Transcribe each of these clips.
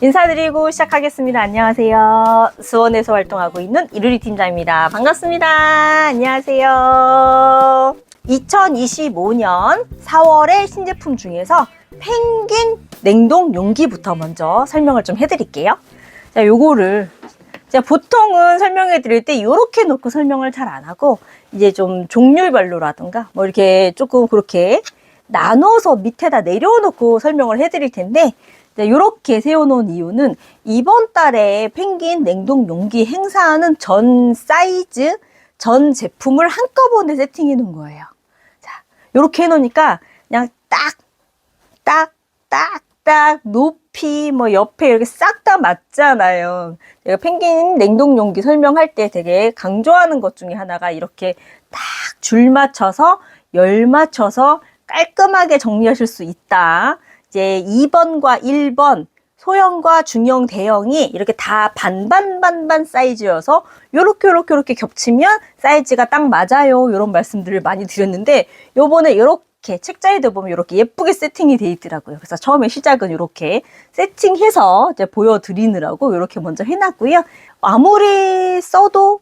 인사드리고 시작하겠습니다. 안녕하세요. 수원에서 활동하고 있는 이루리 팀장입니다. 반갑습니다. 안녕하세요. 2025년 4월의 신제품 중에서 펭귄 냉동 용기부터 먼저 설명을 좀 해드릴게요. 자, 요거를 제가 보통은 설명해 드릴 때 이렇게 놓고 설명을 잘 안 하고 이제 좀 종류별로라든가 뭐 이렇게 조금 그렇게 나눠서 밑에다 내려놓고 설명을 해 드릴 텐데 이렇게 세워놓은 이유는 이번 달에 펭귄 냉동 용기 행사하는 전 사이즈, 전 제품을 한꺼번에 세팅해 놓은 거예요. 자, 이렇게 해놓으니까 그냥 딱, 딱, 딱, 딱, 높이, 뭐 옆에 이렇게 싹 다 맞잖아요. 제가 펭귄 냉동 용기 설명할 때 되게 강조하는 것 중에 하나가 이렇게 딱 줄 맞춰서 열 맞춰서 깔끔하게 정리하실 수 있다. 이제 2번과 1번 소형과 중형, 대형이 이렇게 다 반반 반반 사이즈여서 요렇게 요렇게 요렇게 겹치면 사이즈가 딱 맞아요. 이런 말씀들을 많이 드렸는데 요번에 요렇게 책자에도 보면 이렇게 예쁘게 세팅이 돼 있더라고요. 그래서 처음에 시작은 이렇게 세팅해서 이제 보여드리느라고 이렇게 먼저 해놨고요. 아무리 써도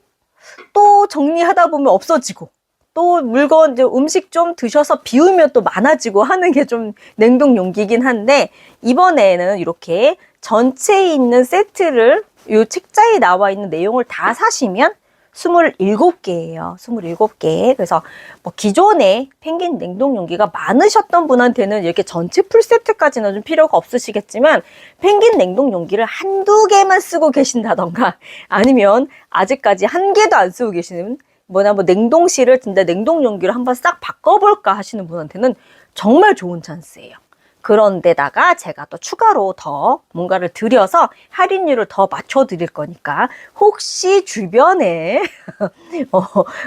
또 정리하다 보면 없어지고 또 물건 이제 음식 좀 드셔서 비우면 또 많아지고 하는 게 좀 냉동 용기긴 한데 이번에는 이렇게 전체에 있는 세트를 이 책자에 나와 있는 내용을 다 사시면 27개예요. 27개. 그래서 뭐 기존에 펭귄 냉동 용기가 많으셨던 분한테는 이렇게 전체 풀세트까지는 좀 필요가 없으시겠지만 펭귄 냉동 용기를 한두 개만 쓰고 계신다던가 아니면 아직까지 한 개도 안 쓰고 계시는 뭐냐 뭐 냉동실을 진짜 냉동 용기로 한번 싹 바꿔볼까 하시는 분한테는 정말 좋은 찬스예요. 그런데다가 제가 또 추가로 더 뭔가를 드려서 할인율을 더 맞춰 드릴 거니까 혹시 주변에 어,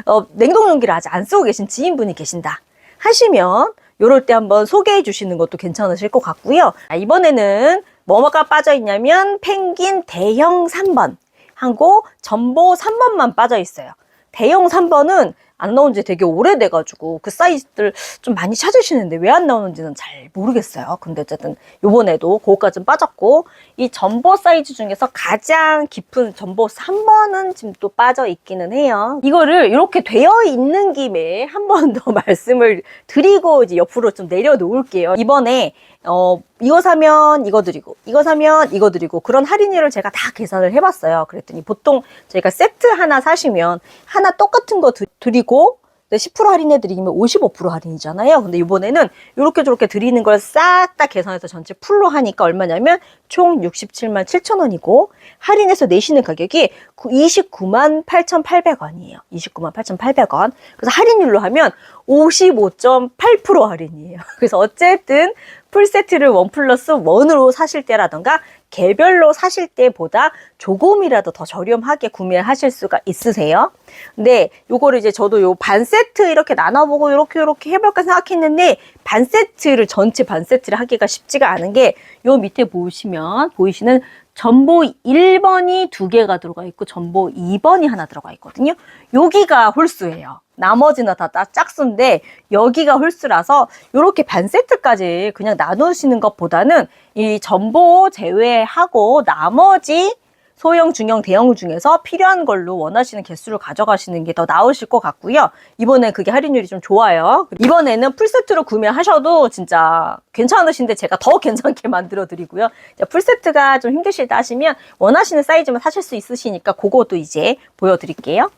어, 냉동 용기를 아직 안 쓰고 계신 지인분이 계신다 하시면 요럴 때 한번 소개해 주시는 것도 괜찮으실 것 같고요. 아, 이번에는 뭐가 빠져 있냐면 펭귄 대형 3번 하고 전보 3번만 빠져 있어요. 대형 3번은 안 나온 지 되게 오래돼가지고 그 사이즈들 좀 많이 찾으시는데 왜 안 나오는지는 잘 모르겠어요. 근데 어쨌든 요번에도 그거까지는 빠졌고 이 전보 사이즈 중에서 가장 깊은 전보 3번은 지금 또 빠져 있기는 해요. 이거를 이렇게 되어 있는 김에 한 번 더 말씀을 드리고 이제 옆으로 좀 내려놓을게요. 이번에 어, 이거 사면 이거 드리고, 이거 사면 이거 드리고, 그런 할인율을 제가 다 계산을 해봤어요. 그랬더니 보통 저희가 세트 하나 사시면 하나 똑같은 거 드, 드리고, 10% 할인해드리면 55% 할인이잖아요. 근데 이번에는 이렇게 저렇게 드리는 걸 싹 다 계산해서 전체 풀로 하니까 얼마냐면 총 67만 7천 원이고 할인해서 내시는 가격이 29만 8,800원이에요. 29만 8,800원. 그래서 할인율로 하면 55.8% 할인이에요. 그래서 어쨌든 풀세트를 원 플러스 원으로 사실 때라던가 개별로 사실 때보다 조금이라도 더 저렴하게 구매하실 수가 있으세요. 근데 요거를 이제 저도 요 반 세트 이렇게 나눠보고 이렇게 이렇게 해볼까 생각했는데 반 세트를 전체 반 세트를 하기가 쉽지가 않은 게 요 밑에 보시면 보이시는 전보 1번이 두 개가 들어가 있고 전보 2번이 하나 들어가 있거든요. 여기가 홀수예요. 나머지는 다 짝수인데 여기가 홀수라서 이렇게 반 세트까지 그냥 나누시는 것보다는 이 전보 제외하고 나머지 소형, 중형, 대형 중에서 필요한 걸로 원하시는 개수를 가져가시는 게 더 나으실 것 같고요. 이번에 그게 할인율이 좀 좋아요. 이번에는 풀세트로 구매하셔도 진짜 괜찮으신데 제가 더 괜찮게 만들어 드리고요. 풀세트가 좀 힘드시다 하시면 원하시는 사이즈만 사실 수 있으시니까 그것도 이제 보여드릴게요.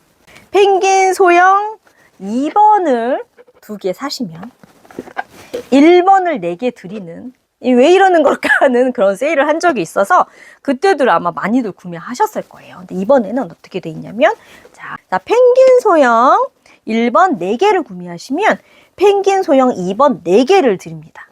펭귄 소형 2번을 두 개 사시면 1번을 4개 드리는 이왜 이러는 걸까 하는 그런 세일을 한 적이 있어서 그때도 아마 많이들 구매하셨을 거예요. 근데 이번에는 어떻게 돼 있냐면 자, 자 펭귄 소형 1번 4개를 구매하시면 펭귄 소형 2번 4개를 드립니다.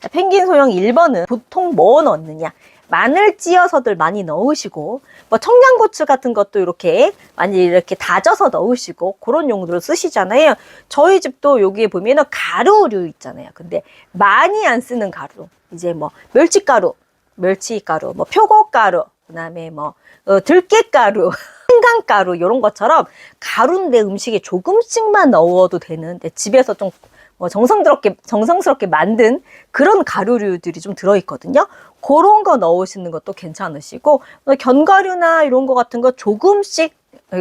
자, 펭귄 소형 1번은 보통 뭐 넣느냐? 마늘 찧어서들 많이 넣으시고 뭐 청양고추 같은 것도 이렇게 많이 이렇게 다져서 넣으시고 그런 용도로 쓰시잖아요. 저희 집도 여기에 보면은 가루류 있잖아요. 근데 많이 안 쓰는 가루. 이제 뭐 멸치가루, 멸치가루, 뭐 표고가루, 그다음에 뭐 어, 들깨가루, 생강가루 이런 것처럼 가루인데 음식에 조금씩만 넣어도 되는데 집에서 좀 뭐 정성스럽게 정성스럽게 만든 그런 가루류들이 좀 들어있거든요. 그런 거 넣으시는 것도 괜찮으시고 뭐 견과류나 이런 거 같은 거 조금씩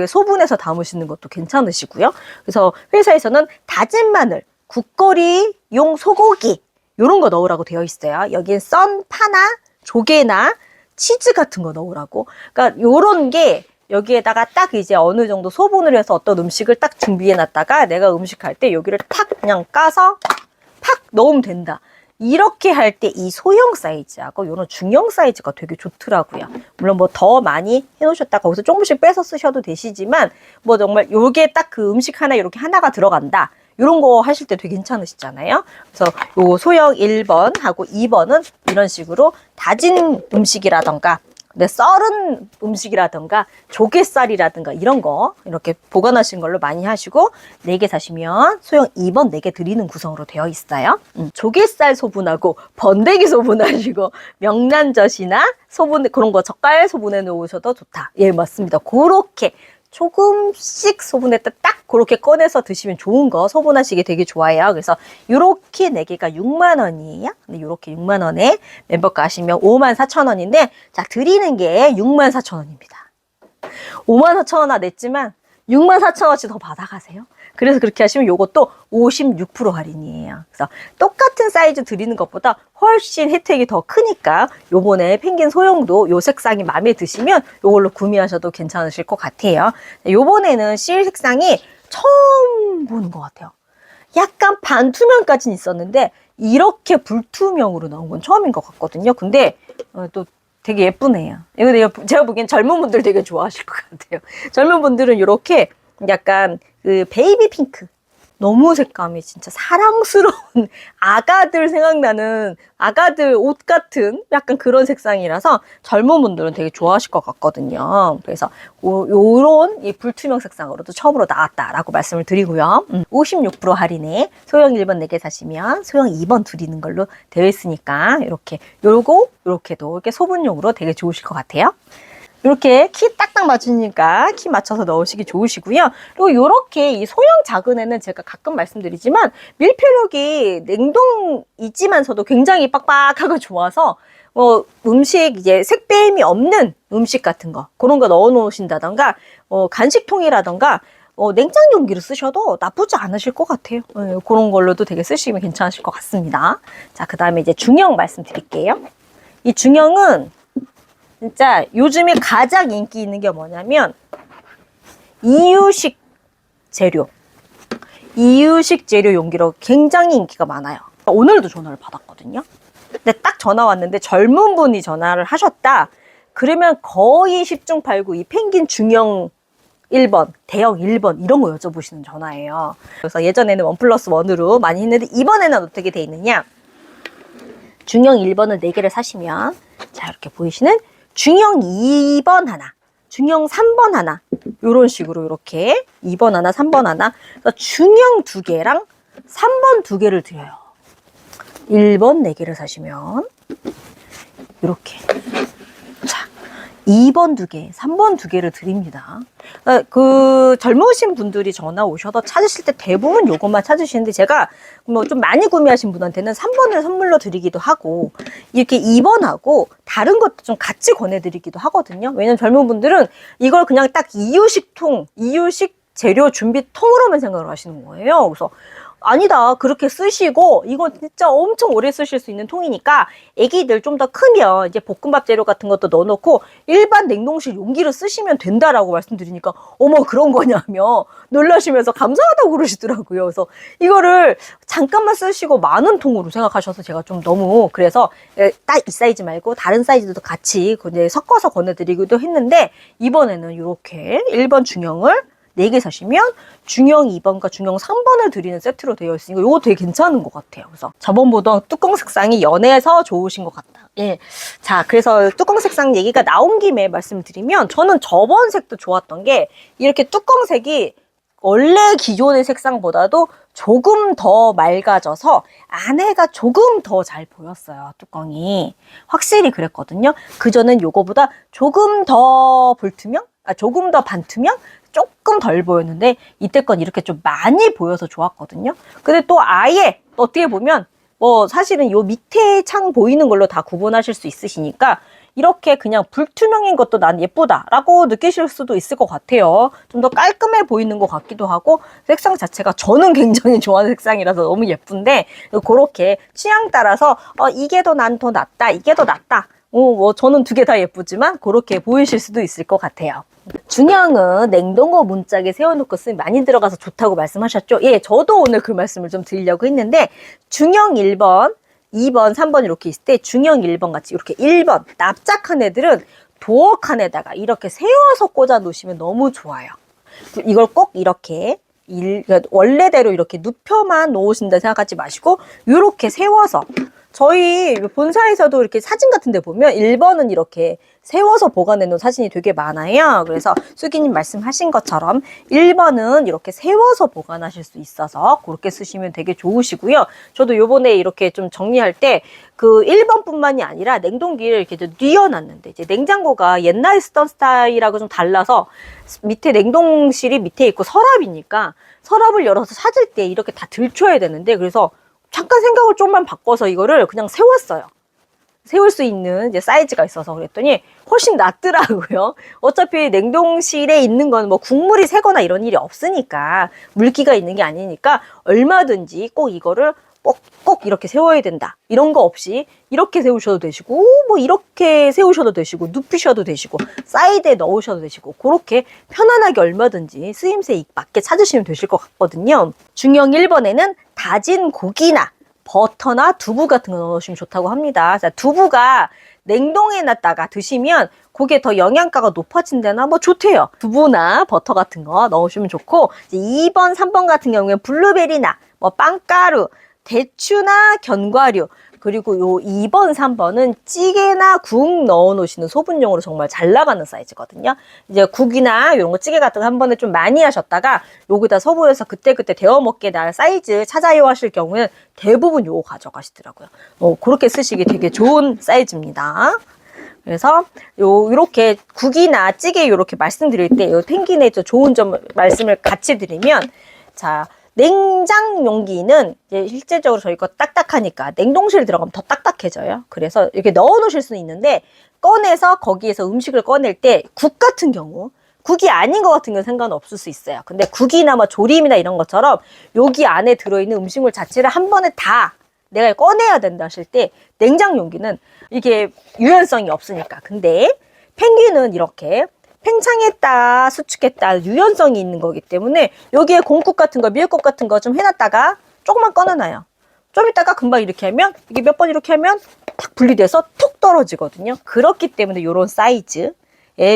소분해서 담으시는 것도 괜찮으시고요. 그래서 회사에서는 다진 마늘, 국거리용 소고기 이런 거 넣으라고 되어 있어요. 여기엔 썬 파나 조개나 치즈 같은 거 넣으라고. 그러니까 요런 게 여기에다가 딱 이제 어느 정도 소분을 해서 어떤 음식을 딱 준비해 놨다가 내가 음식할 때 여기를 탁 그냥 까서 팍 넣으면 된다. 이렇게 할 때 이 소형 사이즈하고 이런 중형 사이즈가 되게 좋더라고요. 물론 뭐 더 많이 해놓으셨다가 거기서 조금씩 빼서 쓰셔도 되시지만 뭐 정말 요게 딱 그 음식 하나 이렇게 하나가 들어간다. 이런 거 하실 때 되게 괜찮으시잖아요. 그래서 요 소형 1번 하고 2번은 이런 식으로 다진 음식이라던가 네, 썰은 음식이라던가 조개살이라든가 이런 거 이렇게 보관하신 걸로 많이 하시고 4개 사시면 소형 2번 4개 드리는 구성으로 되어 있어요. 음, 조개살 소분하고 번데기 소분하시고 명란젓이나 소분 그런 거 젓갈 소분해 놓으셔도 좋다. 예, 맞습니다. 그렇게 조금씩 소분했다 딱 그렇게 꺼내서 드시면 좋은 거 소분하시기 되게 좋아요. 그래서 요렇게 4개가 6만 원이에요. 근데 요렇게 6만 원에 멤버가 하시면 5만 4천 원인데 자 드리는 게 6만 4천 원입니다. 5만 4천 원나 냈지만 6만 4천 원씩 더 받아가세요. 그래서 그렇게 하시면 요것도 56% 할인이에요. 그래서 똑같은 사이즈 드리는 것보다 훨씬 혜택이 더 크니까 요번에 펭귄 소형도 요 색상이 마음에 드시면 요걸로 구매하셔도 괜찮으실 것 같아요. 요번에는 실 색상이 처음 보는 것 같아요. 약간 반투명까지는 있었는데 이렇게 불투명으로 나온 건 처음인 것 같거든요. 근데 어, 또 되게 예쁘네요. 이거 제가 보기엔 젊은 분들 되게 좋아하실 것 같아요. 젊은 분들은 이렇게 약간 그 베이비 핑크 너무 색감이 진짜 사랑스러운 아가들 생각나는 아가들 옷 같은 약간 그런 색상이라서 젊은 분들은 되게 좋아하실 것 같거든요. 그래서 요, 요런 이 불투명 색상으로도 처음으로 나왔다라고 말씀을 드리고요. 음, 56% 할인에 소형 1번 4개 사시면 소형 2번 드리는 걸로 되어 있으니까 이렇게 요거 요렇게도 이렇게 소분용으로 되게 좋으실 것 같아요. 이렇게 키 딱딱 맞추니까 키 맞춰서 넣으시기 좋으시고요. 그리고 이렇게 이 소형 작은 애는 제가 가끔 말씀드리지만 밀폐력이 냉동이지만서도 굉장히 빡빡하고 좋아서 뭐 음식 이제 색배임이 없는 음식 같은 거 그런 거 넣어 놓으신다던가 어, 간식통이라던가 어, 냉장 용기를 쓰셔도 나쁘지 않으실 것 같아요. 예, 그런 걸로도 되게 쓰시면 괜찮으실 것 같습니다. 자, 그 다음에 이제 중형 말씀드릴게요. 이 중형은 진짜 요즘에 가장 인기 있는 게 뭐냐면 이유식 재료. 이유식 재료 용기로 굉장히 인기가 많아요. 오늘도 전화를 받았거든요. 근데 딱 전화 왔는데 젊은 분이 전화를 하셨다. 그러면 거의 10중 8구 이 펭귄 중형 1번, 대형 1번 이런 거 여쭤보시는 전화예요. 그래서 예전에는 원 플러스 원으로 많이 했는데 이번에는 어떻게 돼 있느냐? 중형 1번을 4개를 사시면 자 이렇게 보이시는 중형 2번 하나, 중형 3번 하나 이런 식으로 이렇게 2번 하나, 3번 하나 중형 두 개랑 3번 두 개를 드려요. 1번 4개를 사시면 이렇게 자 2번 두 개, 3번 두 개를 드립니다. 어, 그 젊으신 분들이 전화 오셔서 찾으실 때 대부분 요것만 찾으시는데 제가 뭐 좀 많이 구매하신 분한테는 3번을 선물로 드리기도 하고 이렇게 2번하고 다른 것도 좀 같이 권해드리기도 하거든요. 왜냐면 젊은 분들은 이걸 그냥 딱 이유식 통, 이유식 재료 준비 통으로만 생각을 하시는 거예요. 그래서 아니다. 그렇게 쓰시고 이건 진짜 엄청 오래 쓰실 수 있는 통이니까 애기들 좀 더 크면 이제 볶음밥 재료 같은 것도 넣어놓고 일반 냉동실 용기를 쓰시면 된다라고 말씀드리니까 어머 그런 거냐며 놀라시면서 감사하다고 그러시더라고요. 그래서 이거를 잠깐만 쓰시고 많은 통으로 생각하셔서 제가 좀 너무 그래서 딱 이 사이즈 말고 다른 사이즈도 같이 이제 섞어서 권해드리기도 했는데 이번에는 이렇게 1번 중형을 4개 사시면 중형 2번과 중형 3번을 드리는 세트로 되어 있으니까 이거 되게 괜찮은 것 같아요. 그래서 저번보다 뚜껑 색상이 연해서 좋으신 것 같다. 예. 자, 그래서 뚜껑 색상 얘기가 나온 김에 말씀드리면 저는 저번 색도 좋았던 게 이렇게 뚜껑 색이 원래 기존의 색상보다도 조금 더 맑아져서 안에가 조금 더 잘 보였어요, 뚜껑이. 확실히 그랬거든요. 그전엔 요거보다 조금 더 불투명? 아, 조금 더 반투명? 조금 덜 보였는데 이때 건 이렇게 좀 많이 보여서 좋았거든요. 근데 또 아예 어떻게 보면 뭐 사실은 요 밑에 창 보이는 걸로 다 구분하실 수 있으시니까 이렇게 그냥 불투명인 것도 난 예쁘다라고 느끼실 수도 있을 것 같아요. 좀 더 깔끔해 보이는 것 같기도 하고 색상 자체가 저는 굉장히 좋아하는 색상이라서 너무 예쁜데 그렇게 취향 따라서 어, 이게 더 난더 낫다, 이게 더 낫다. 어, 뭐 저는 두 개 다 예쁘지만 그렇게 보이실 수도 있을 것 같아요. 중형은 냉동고 문짝에 세워놓고 쓰면 많이 들어가서 좋다고 말씀하셨죠? 예, 저도 오늘 그 말씀을 좀 드리려고 했는데 중형 1번, 2번, 3번 이렇게 있을 때 중형 1번 같이 이렇게 1번 납작한 애들은 도어 칸에다가 이렇게 세워서 꽂아 놓으시면 너무 좋아요. 이걸 꼭 이렇게 일, 그러니까 원래대로 이렇게 눕혀만 놓으신다 생각하지 마시고 이렇게 세워서 저희 본사에서도 이렇게 사진 같은 데 보면 1번은 이렇게 세워서 보관해 놓은 사진이 되게 많아요. 그래서 수기님 말씀하신 것처럼 1번은 이렇게 세워서 보관하실 수 있어서 그렇게 쓰시면 되게 좋으시고요. 저도 요번에 이렇게 좀 정리할 때 그 1번뿐만이 아니라 냉동기를 이렇게 좀 뉘어놨는데 이제 냉장고가 옛날에 쓰던 스타일하고 좀 달라서 밑에 냉동실이 밑에 있고 서랍이니까 서랍을 열어서 찾을 때 이렇게 다 들춰야 되는데 그래서 잠깐 생각을 좀만 바꿔서 이거를 그냥 세웠어요. 세울 수 있는 이제 사이즈가 있어서 그랬더니 훨씬 낫더라고요. 어차피 냉동실에 있는 건 뭐 국물이 새거나 이런 일이 없으니까 물기가 있는 게 아니니까 얼마든지 꼭 이거를 꼭, 꼭 이렇게 세워야 된다. 이런 거 없이 이렇게 세우셔도 되시고, 뭐 이렇게 세우셔도 되시고, 눕히셔도 되시고, 사이드에 넣으셔도 되시고, 그렇게 편안하게 얼마든지 쓰임새 맞게 찾으시면 되실 것 같거든요. 중형 1번에는 다진 고기나 버터나 두부 같은 거 넣으시면 좋다고 합니다. 자, 두부가 냉동해 놨다가 드시면 그게 더 영양가가 높아진다나 뭐 좋대요. 두부나 버터 같은 거 넣으시면 좋고 이제 2번, 3번 같은 경우에는 블루베리나 뭐 빵가루, 대추나 견과류 그리고 요 2번, 3번은 찌개나 국 넣어 놓으시는 소분용으로 정말 잘 나가는 사이즈거든요. 이제 국이나 이런 거 찌개 같은 거 한 번에 좀 많이 하셨다가 여기다 서부에서 그때그때 데워 먹게 날 사이즈 찾아요 하실 경우는 대부분 요거 가져가시더라고요. 어, 그렇게 쓰시기 되게 좋은 사이즈입니다. 그래서 요 이렇게 국이나 찌개 요렇게 말씀드릴 때 요 펭귄의 저 좋은 점 말씀을 같이 드리면 자 냉장 용기는 이제 실제적으로 저희 거 딱딱하니까 냉동실 들어가면 더 딱딱해져요. 그래서 이렇게 넣어 놓으실 수는 있는데 꺼내서 거기에서 음식을 꺼낼 때 국 같은 경우 국이 아닌 것 같은 건 상관없을 수 있어요. 근데 국이나 뭐 조림이나 이런 것처럼 여기 안에 들어있는 음식물 자체를 한 번에 다 내가 꺼내야 된다 하실 때 냉장 용기는 이게 유연성이 없으니까. 근데 펭귄은 이렇게 팽창했다, 수축했다, 유연성이 있는 거기 때문에 여기에 공국 같은 거, 미역국 같은 거 좀 해놨다가 조금만 꺼내놔요. 좀 있다가 금방 이렇게 하면 이게 몇 번 이렇게 하면 탁 분리돼서 툭 떨어지거든요. 그렇기 때문에 이런 사이즈의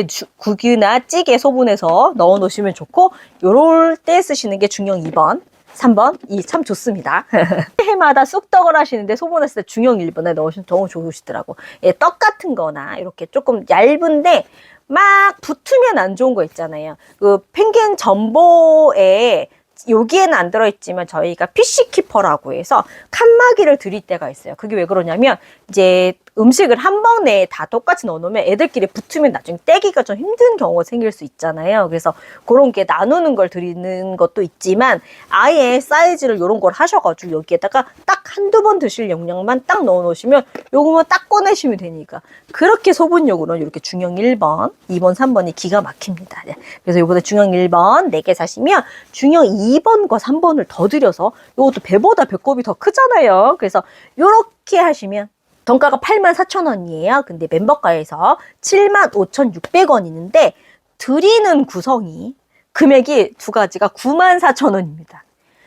주- 국이나 찌개 소분해서 넣어 놓으시면 좋고 요럴 때 쓰시는 게 중형 2번. 3번, 이 참 좋습니다. 해마다 쑥떡을 하시는데 소분했을 때 중형 1번에 넣으시면 너무 좋으시더라고. 예, 떡 같은 거나 이렇게 조금 얇은데 막 붙으면 안 좋은 거 있잖아요. 그 펭귄 전보에 여기에는 안 들어있지만 저희가 피쉬키퍼라고 해서 칸막이를 드릴 때가 있어요. 그게 왜 그러냐면 이제 음식을 한 번에 다 똑같이 넣어놓으면 애들끼리 붙으면 나중에 떼기가 좀 힘든 경우가 생길 수 있잖아요. 그래서 그런 게 나누는 걸 드리는 것도 있지만 아예 사이즈를 이런 걸 하셔가지고 여기에다가 딱 한두 번 드실 용량만 딱 넣어놓으시면 요거만 딱 꺼내시면 되니까 그렇게 소분용으로는 이렇게 중형 1번, 2번, 3번이 기가 막힙니다. 네. 그래서 요번에 중형 1번 4개 사시면 중형 2번과 3번을 더 드려서 요것도 배보다 배꼽이 더 크잖아요. 그래서 요렇게 하시면 정가가 84,000원이에요. 근데 멤버가에서 75,600원이는데 드리는 구성이 금액이 두 가지가 94,000원입니다.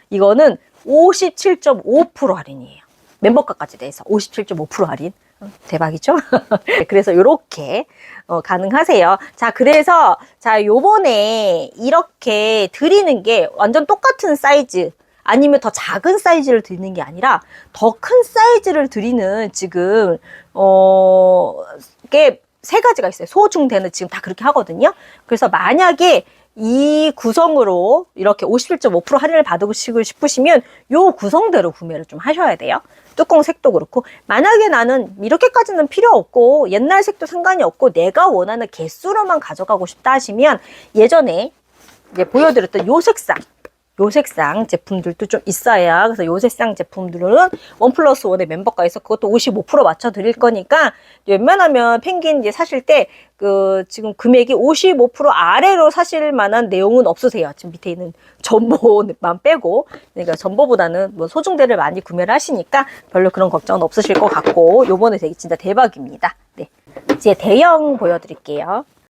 이거는 57.5% 할인이에요. 멤버가까지 돼서 57.5% 할인. 어, 대박이죠? 그래서 이렇게 어, 가능하세요. 자, 그래서 자 요번에 이렇게 드리는 게 완전 똑같은 사이즈 아니면 더 작은 사이즈를 드리는 게 아니라 더 큰 사이즈를 드리는 지금 어 이게 세 가지가 있어요. 소중대는 지금 다 그렇게 하거든요. 그래서 만약에 이 구성으로 이렇게 57.5% 할인을 받으시고 싶으시면 요 구성대로 구매를 좀 하셔야 돼요. 뚜껑 색도 그렇고 만약에 나는 이렇게까지는 필요 없고 옛날 색도 상관이 없고 내가 원하는 개수로만 가져가고 싶다 하시면 예전에 이제 보여드렸던 요 색상, 요 색상 제품들도 좀 있어요. 그래서 요 색상 제품들은 원 플러스 원의 멤버가에서 그것도 55% 맞춰 드릴 거니까 웬만하면 펭귄 이제 사실 때 그 지금 금액이 55% 아래로 사실 만한 내용은 없으세요. 지금 밑에 있는 전보만 빼고 그러니까 전보보다는 뭐 소중대를 많이 구매를 하시니까 별로 그런 걱정은 없으실 것 같고 요번에 되게 진짜 대박입니다. 네. 이제 대형 보여드릴게요.